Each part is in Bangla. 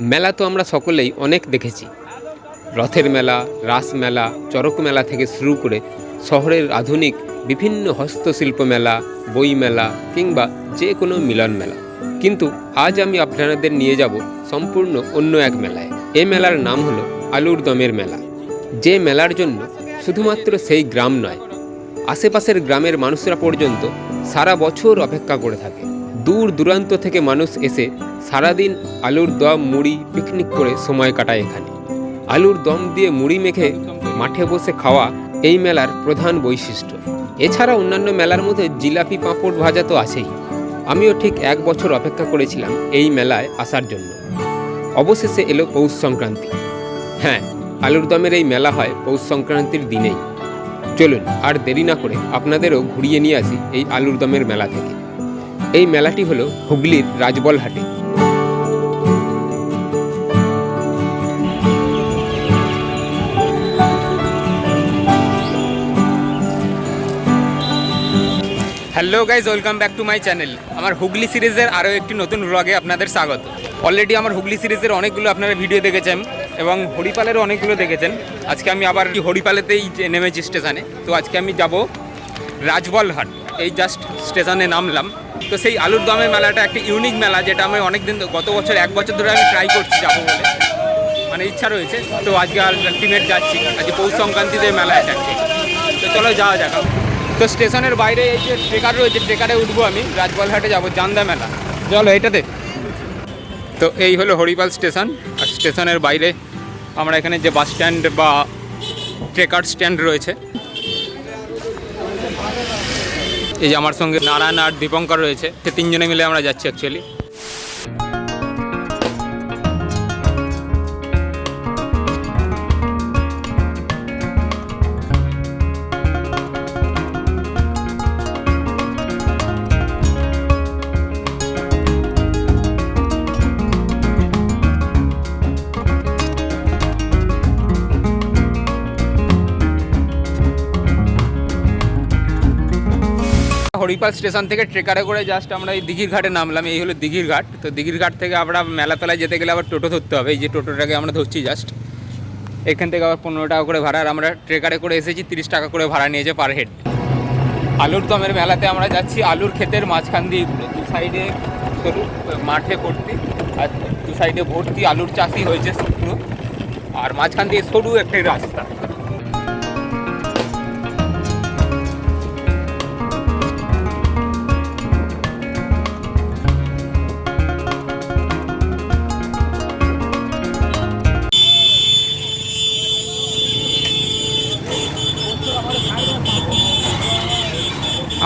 মেলা তো আমরা সকলেই অনেক দেখেছি। রথের মেলা, রাস মেলা, চড়ক মেলা থেকে শুরু করে শহরের আধুনিক বিভিন্ন হস্তশিল্প মেলা, বই মেলা কিংবা যে কোনো মিলন মেলা। কিন্তু আজ আমি আপনাদের নিয়ে যাব সম্পূর্ণ অন্য এক মেলায়। এ মেলার নাম হলো আলুর দমের মেলা। যে মেলার জন্য শুধুমাত্র সেই গ্রাম নয়, আশেপাশের গ্রামের মানুষরা পর্যন্ত সারা বছর অপেক্ষা করে থাকে। দূর দূরান্ত থেকে মানুষ এসে সারাদিন আলুর দম, মুড়ি পিকনিক করে সময় কাটায় এখানে। আলুর দম দিয়ে মুড়ি মেখে মাঠে বসে খাওয়া এই মেলার প্রধান বৈশিষ্ট্য। এছাড়া অন্যান্য মেলার মধ্যে জিলাপি, পাঁপড় ভাজা তো আছেই। আমিও ঠিক এক বছর অপেক্ষা করেছিলাম এই মেলায় আসার জন্য। অবশেষে এলো পৌষ সংক্রান্তি। হ্যাঁ আলুর দমের এই মেলা হয় পৌষ সংক্রান্তির দিনেই। চলুন, আর দেরি না করে আপনাদেরও ঘুরিয়ে নিয়ে আসি এই আলুর দমের মেলা থেকে। এই মেলাটি হলো হুগলির রাজবলহাটে। Hello guys, welcome back to my channel. আমার হুগলি সিরিজের আরও একটি নতুন ব্লগে আপনাদের স্বাগত। অলরেডি আমার হুগলি সিরিজের অনেকগুলো আপনারা ভিডিও দেখেছেন এবং হরিপালেরও অনেকগুলো দেখেছেন। আজকে আমি আবার হরিপালেতেই নেমেছি স্টেশনে। তো আজকে আমি যাব রাজবলহাট। এই জাস্ট স্টেশনে নামলাম। তো সেই আলুর দমের মেলাটা একটা ইউনিক মেলা যেটা আমি অনেক দিন গত বছর এক বছর ধরে আমি ট্রাই করছি যাব বলে। মানে ইচ্ছা রয়েছে। তো আজকে আলটিমেট যাচ্ছি। আজকে পৌষ সংক্রান্তিতে মেলায় যাচ্ছি। তো চলো যাওয়া যাক। তো স্টেশনের বাইরে এই যে ট্রেকার রয়েছে, ট্রেকারে উঠবো আমি। রাজবলহাটে যাব, জান্দা মেলা। চলো এটাতে তো এই হলো হরিপাল স্টেশন। আর স্টেশনের বাইরে আমরা এখানে যে বাস স্ট্যান্ড বা ট্রেকার স্ট্যান্ড রয়েছে। এই যে আমার সঙ্গে নারায়ণ আর দীপঙ্কর রয়েছে। সে তিনজনে মিলে আমরা যাচ্ছি অ্যাকচুয়ালি হরিপাল স্টেশন থেকে ট্রেকারে করে জাস্ট আমরা এই দিঘির ঘাটে নামলাম, এই হলো দিঘির ঘাট। তো দিঘির ঘাট থেকে আমরা মেলাতলায় যেতে গেলে আবার টোটো ধরতে হবে, এই যে টোটোটাকে আমরা ধরছি জাস্ট এখান থেকে আবার পনেরো টাকা করে ভাড়া, আর আমরা ট্রেকারে করে এসেছি তিরিশ টাকা করে ভাড়া নিয়েছে পার হেড আলুর দমের মেলাতে আমরা যাচ্ছি আলুর ক্ষেতের মাঝখান দিয়ে ঘুরে দু সাইডে সরু, মাঠে ভর্তি, আর দু সাইডে ভর্তি আলুর চাষই হয়েছে পুরো। আর মাঝখান দিয়ে সরু একটাই রাস্তা।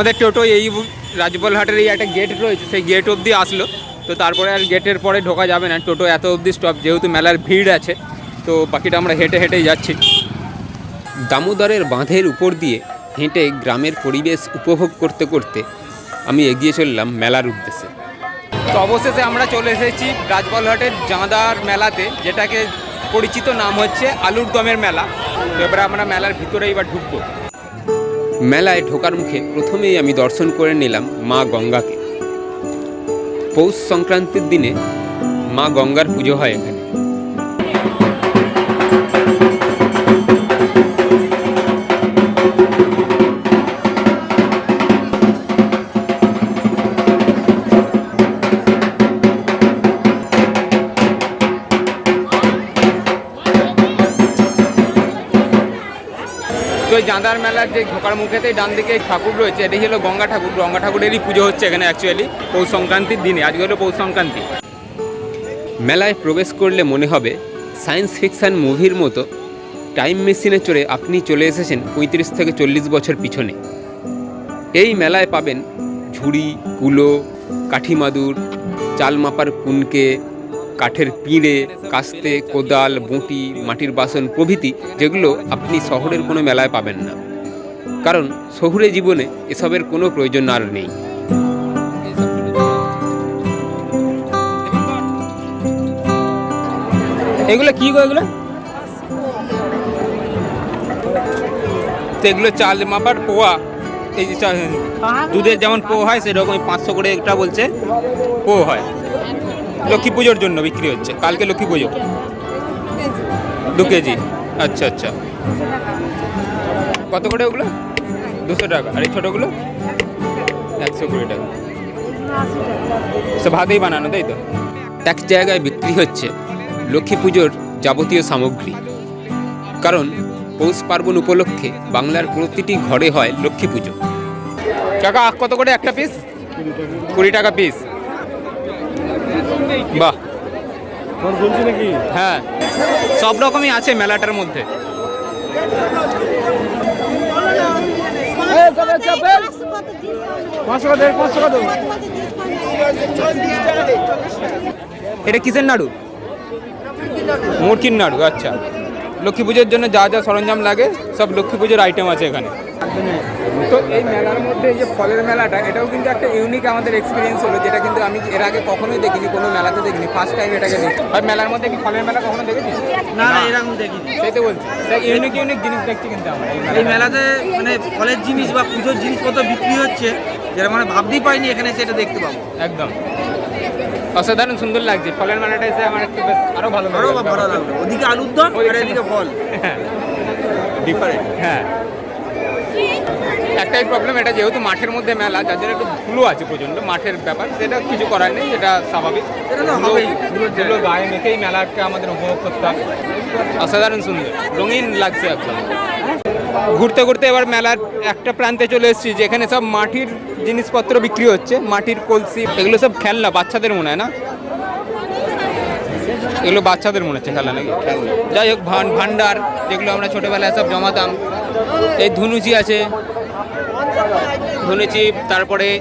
আমাদের টোটো এই রাজবলহাটের এই একটা গেট রয়েছে, সেই গেট অবধি আসলো। তো তারপরে আর গেটের পরে ঢোকা যাবে না, টোটো এত অবধি স্টপ যেহেতু মেলার ভিড় আছে, তো বাকিটা আমরা হেঁটে হেঁটেই যাচ্ছি। দামোদরের বাঁধের উপর দিয়ে হেঁটে গ্রামের পরিবেশ উপভোগ করতে করতে আমি এগিয়ে চললাম মেলার উদ্দেশ্যে। তো অবশেষে আমরা চলে এসেছি রাজবলহাটের জাঁদার মেলাতে, যেটাকে পরিচিত নাম হচ্ছে আলুর দমের মেলা। তো এবার আমরা মেলার ভিতরে এবার ঢুকবো। মেলায় ঢোকার মুখে প্রথমেই আমি দর্শন করে নিলাম মা গঙ্গাকে। পৌষ সংক্রান্তির দিনে মা গঙ্গার পুজো হয় এখানে। এই জাঁদার মেলার যে ঢোকার মুখেতে ডান দিকে ঠাকুর রয়েছে এটাই হলো গঙ্গা ঠাকুর। গঙ্গা ঠাকুরেরই পুজো হচ্ছে এখানে অ্যাকচুয়ালি পৌষ সংক্রান্তির দিনে। আজকে হলো পৌষ সংক্রান্তি। মেলায় প্রবেশ করলে মনে হবে সায়েন্স ফিকশন মুভির মতো টাইম মেশিনে চড়ে আপনি চলে এসেছেন পঁয়ত্রিশ থেকে চল্লিশ বছর পিছনে। এই মেলায় পাবেন ঝুড়ি, কুলো, কাঠিমাদুর চাল মাপার কুনকে কাঠের পিঁড়ে কাস্তে কোদাল বঁটি মাটির বাসন প্রভৃতি যেগুলো আপনি শহরের কোনো মেলায় পাবেন না। কারণ শহুরে জীবনে এসবের কোনো প্রয়োজন আর নেই। এগুলো কি গো এগুলো? তো এগুলো চাল মাপার পোয়া। এই যে চা- দুধের যেমন পো হয় সেরকম পাঁচশো করে একটা বলছে। পো হয়। লক্ষ্মী পুজোর জন্য বিক্রি হচ্ছে। কালকে লক্ষ্মী পুজো। দু কেজি। আচ্ছা আচ্ছা। কত করে ওগুলো? দুশো টাকা। আর এই ছোটোগুলো? একশো কুড়ি টাকা। সব হাতেই বানানো, তাই তো? এক জায়গায় বিক্রি হচ্ছে লক্ষ্মী পুজোর যাবতীয় সামগ্রী। কারণ পৌষ পার্বণ উপলক্ষে বাংলার প্রতিটি ঘরে হয় লক্ষ্মী পুজো। কাকা, কত করে একটা পিস কুড়ি টাকা পিস বাহ। বলছি নাকি? হ্যাঁ সব রকমই আছে মেলাটার মধ্যে। এটা কিসের নাড়ু? মুরগির নাড়ু আচ্ছা। লক্ষ্মী পুজোর জন্য যা যা সরঞ্জাম লাগে সব লক্ষ্মী পুজোর আইটেম আছে এখানে। তো এই মেলার মধ্যে এই যে ফলের মেলাটা এটাও কিন্তু একটা ইউনিক আমাদের এক্সপিরিয়েন্স হলো যেটা কিন্তু আমি এর আগে কখনোই দেখিনি কোনো মেলাতে দেখিনি ফার্স্ট টাইম এটাকে দেখি। আর মেলার মধ্যে কি ফলের মেলা কখনো দেখেছিস? না না এরকম দেখিনি। সেই তো বলছি ইউনিক ইউনিক জিনিস দেখছি কিন্তু আমরা এই এই মেলাতে মানে ফলের জিনিস বা পুজোর জিনিসপত্র বিক্রি হচ্ছে যেটা মানে ভাবতেই পাইনি এখানে সেটা দেখতে পাবো। একদম। অসাধারণ সুন্দর লাগছে। ফলের মেলাটা এসে আমার একটু বেশ আরও ভালো আরও ভালো লাগল। ওদিকে আলুর দম আর এদিকে ফল। ডিফারেন্ট হ্যাঁ। একটাই প্রবলেম এটা যেহেতু মাঠের মধ্যে মেলা যার জন্য একটু ধুলো আছে প্রচণ্ড। মাঠের ব্যাপার সেটা কিছু করার নেই এটা স্বাভাবিক। এটা ধুলো- গায়ে মেখেই মেলাটা আমাদের উপভোগ করতে হবে। অসাধারণ সুন্দর। রঙিন লাগছে একদম। ঘুরতে ঘুরতে এবার মেলার একটা প্রান্তে চলে এসেছি, যেখানে সব মাটির জিনিসপত্র বিক্রি হচ্ছে, মাটির কলসি, এগুলো সব খেলনা, বাচ্চাদের মনে হয় না? এগুলো বাচ্চাদের মনে হচ্ছে খেলা নাকি? যাই হোক, ভান- ভান্ডার, যেগুলো আমরা ছোটোবেলায় সব জমাতাম। এই ধুনুচি আছে, ধুনুচি, তারপরে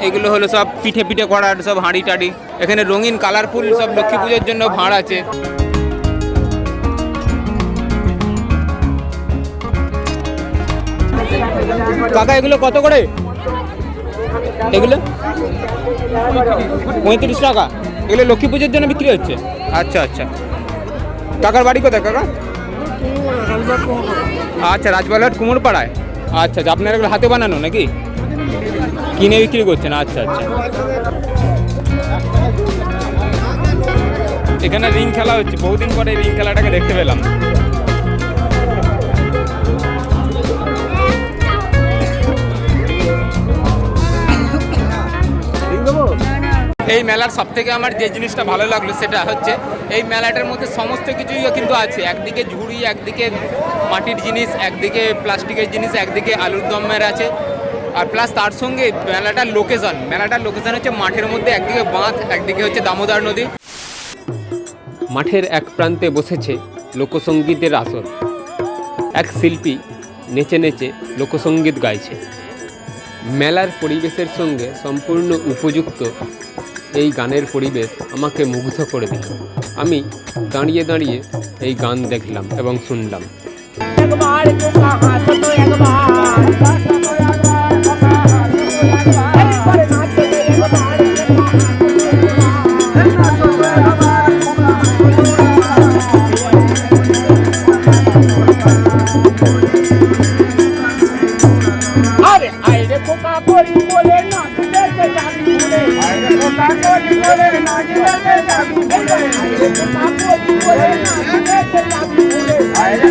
এগুলো হলো সব পিঠে পিঠে করার সব হাঁড়ি টাড়ি। এখানে রঙিন কালারফুল সব লক্ষ্মী পুজোর জন্য ভাঁড় আছে। কাকা এগুলো কত করে? এগুলো? পঁয়ত্রিশ টাকা। এগুলো লক্ষ্মী পুজোর জন্য বিক্রি হচ্ছে। আচ্ছা আচ্ছা। কাকার বাড়ি কোথায় কাকা? আচ্ছা রাজবালাট কুমোরপাড়ায়। আচ্ছা আচ্ছা। আপনার এগুলো হাতে বানানো নাকি? কিনে বিক্রি করছেন আচ্ছা আচ্ছা। এখানে রিং খেলা হচ্ছে। বহুদিন পরে রিং খেলাটাকে দেখতে পেলাম। এই মেলার সব থেকে আমার যে জিনিসটা ভালো লাগল সেটা হচ্ছে এই মেলাটার মধ্যে সমস্ত কিছুই কিন্তু আছে। একদিকে ঝুড়ি, একদিকে মাটির জিনিস, একদিকে প্লাস্টিকের জিনিস, একদিকে আলুর দমের আছে। আর প্লাস তার সঙ্গে মেলাটার লোকেশন মেলাটার লোকেশন হচ্ছে মাঠের মধ্যে, একদিকে বাঁধ, একদিকে হচ্ছে দামোদর নদী। মাঠের এক প্রান্তে বসেছে লোকসঙ্গীতের আসর। এক শিল্পী নেচে নেচে লোকসঙ্গীত গাইছে। মেলার পরিবেশের সঙ্গে সম্পূর্ণ উপযুক্ত এই গানের পরিবেশ আমাকে মুগ্ধ করে দিল। আমি দাঁড়িয়ে দাঁড়িয়ে এই গান দেখলাম এবং শুনলাম। একবার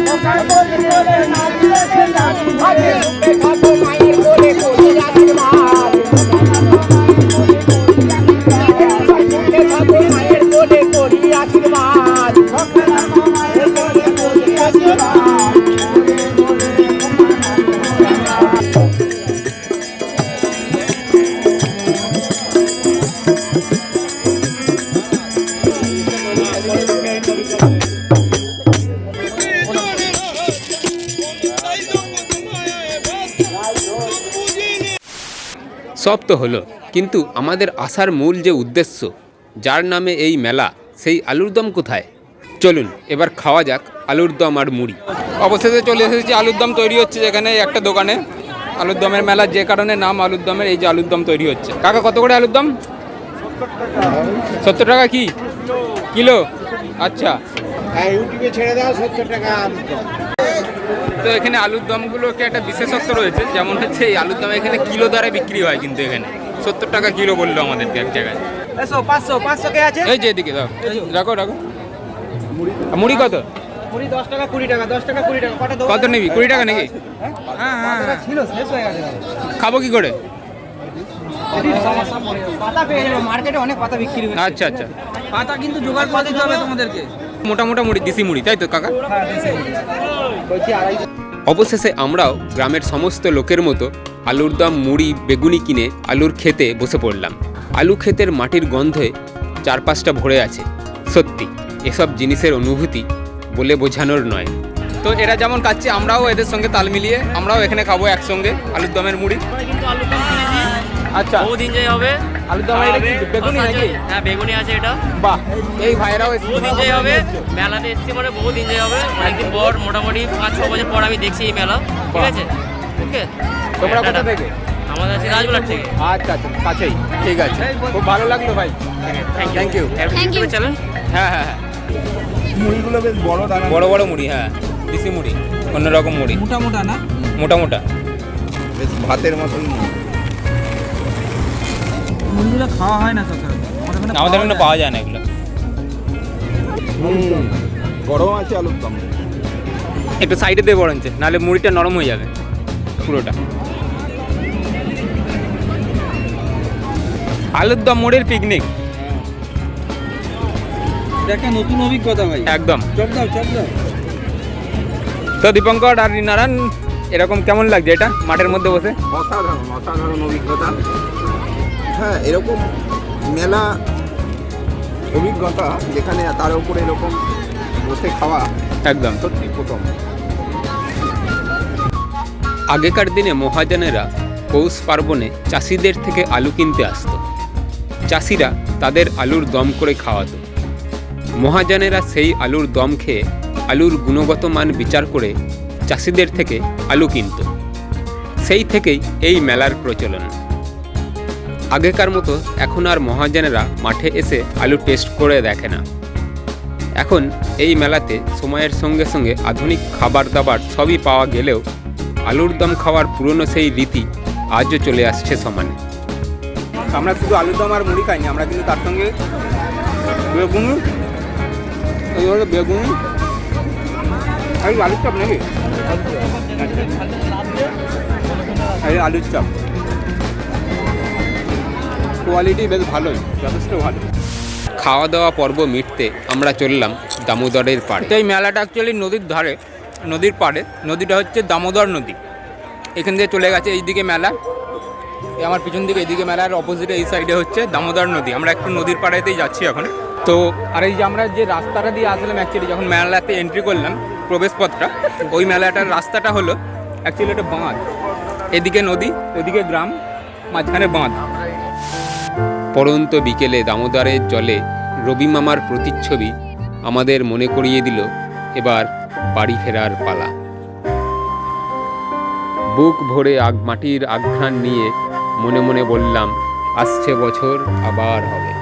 পোকা পরি বলে বলে নাচতে যাবি ভুলে রূপে সব তো হলো। কিন্তু আমাদের আসার মূল যে উদ্দেশ্য যার নামে এই মেলা সেই আলুর দম কোথায়? চলুন এবার খাওয়া যাক আলুর দম আর মুড়ি। অবশেষে চলে এসেছি আলুর দম তৈরি হচ্ছে যেখানে একটা দোকানে। আলুর দমের মেলা যে কারণে নাম আলুর দমের এই যে আলুর দম তৈরি হচ্ছে। কাকা কত করে আলুর দম? সত্তর টাকা কি? কিলো? আচ্ছা। হ্যাঁ ইউটিউবে ছেড়ে দাও সত্তর টাকা আলুর দম। তো এখানে আলুর দমগুলোকে একটা বিশেষত্ব রয়েছে যেমন হচ্ছে এই আলুর দম এখানে কিলো দ্বারা বিক্রি হয় কিন্তু এখানে। সত্তর টাকা কিলো বলল আমাদেরকে এক জায়গায়। এই যে এদিকে রাখো রাখো। মুড়ি কত? কত নিবি? কুড়ি টাকা নাকি? হ্যাঁ? খাব কি করে? পাতা পেয়ে যাবে। মার্কেটে অনেক পাতা বিক্রি আচ্ছা আচ্ছা। পাতা কিন্তু জোগাড় করে দিতে হবে তোমাদেরকে। মোটা মোটা মুড়ি, দিশি মুড়ি, তাই তো, কাকা? অবশেষে আমরাও গ্রামের সমস্ত লোকের মতো আলুর দম, মুড়ি, বেগুনি কিনে আলুর খেতে বসে পড়লাম। আলু ক্ষেতের মাটির গন্ধে চারপাশটা ভরে আছে, সত্যি। এসব জিনিসের অনুভূতি বলে বোঝানোর নয়। তো এরা যেমন খাচ্ছে, আমরাও এদের সঙ্গে তাল মিলিয়ে আমরাও এখানে খাব একসঙ্গে আলুর দমের মুড়ি। আচ্ছা। বহু দিন যাই হবে। আলুর দম এটা কি বেগুনি নাকি? হ্যাঁ বেগুনি আছে এটা। বাহ এই ভাইরাও এসে- বহু দিন যাই হবে। মেলাতে এসেছি মানে বহু দিন যাই হবে। অনেকদিন পর মোটামুটি পাঁচ ছ বছর পর আমি দেখছি এই মেলা। ঠিক আছে? ওকে। তোমরা কোথা থেকে? আমাদের আছে রাজবাড়ার থেকে। আচ্ছা আচ্ছা কাছেই। ঠিক আছে। খুব ভালো লাগল ভাই। Thank you thank you channel হ্যাঁ হ্যাঁ হ্যাঁ। মুড়িগুলো বেশ বড় দানা। বড় বড় মুড়ি হ্যাঁ। দেশি মুড়ি অন্যরকম মুড়ি। মোটা মোটা না? মোটা মোটা। বেশ ভাতের মতন খাওয়া হয় না সচরাচর আমাদের এখানে পাওয়া যায়। না এগুলো। গরম আছে আলুর দম। একটু সাইডে দিয়ে বরঞ্চ নাহলে মুড়িটা নরম হয়ে যাবে পুরোটা। আলুর দম মুড়ির পিকনিক একটা নতুন অভিজ্ঞতা ভাই। একদম। চপ দাও চপ দাও। তো দীপঙ্কর আর নারায়ণ এরকম কেমন লাগছে এটা মাঠের মধ্যে বসে? অসাধারণ অসাধারণ অভিজ্ঞতা। হ্যাঁ এরকম মেলা অভিজ্ঞতা যেখানে তার উপরে এরকম বসে খাওয়া একদম। সত্যি প্রথম। আগেকার দিনে মহাজনেরা পৌষ পার্বণে চাষিদের থেকে আলু কিনতে আসতো। চাষিরা তাদের আলুর দম করে খাওয়াতো। মহাজনেরা সেই আলুর দম খেয়ে আলুর গুণগত মান বিচার করে চাষিদের থেকে আলু কিনত। সেই থেকেই এই মেলার প্রচলন। আগেকার মতো এখন আর মহাজনেরা মাঠে এসে আলু টেস্ট করে দেখে না। এখন এই মেলাতে সময়ের সঙ্গে সঙ্গে আধুনিক খাবার দাবার সবই পাওয়া গেলেও আলুর দম খাওয়ার পুরনো সেই রীতি আজও চলে আসছে সমানে। আমরা শুধু আলুর দম আর মুড়ি খাইনি, আমরা কিন্তু তার সঙ্গে বেগুন বেগুন। আলুর চপ নাকি? আলুর চপ। কোয়ালিটি বেশ ভালোই যথেষ্ট ভালো। খাওয়া দাওয়া পর্ব মিটতে আমরা চললাম দামোদরের পাড়ে। এই মেলাটা অ্যাকচুয়ালি নদীর ধারে নদীর পাড়ে নদীটা হচ্ছে দামোদর নদী। এখান দিয়ে চলে গেছে এইদিকে মেলা। আমার পিছন দিকে এইদিকে মেলার অপোজিটে এই সাইডে হচ্ছে দামোদর নদী। আমরা একটু নদীর পাড়েতেই যাচ্ছি এখন। তো আর এই যে আমরা যে রাস্তাটা দিয়ে আসলাম অ্যাকচুয়ালি যখন মেলাতে এন্ট্রি করলাম প্রবেশপথটা ওই মেলাটার রাস্তাটা হলো অ্যাকচুয়ালি একটা বাঁধ। এদিকে নদী ওদিকে গ্রাম মাঝখানে বাঁধ। পরন্ত বিকেলে দামোদরের জলে রবি মামার প্রতিচ্ছবি আমাদের মনে করিয়ে দিল এবার বাড়ি ফেরার পালা। বুক ভরে আগ, মাটির আঘ্রাণ নিয়ে মনে মনে বললাম, আসছে বছর আবার হবে।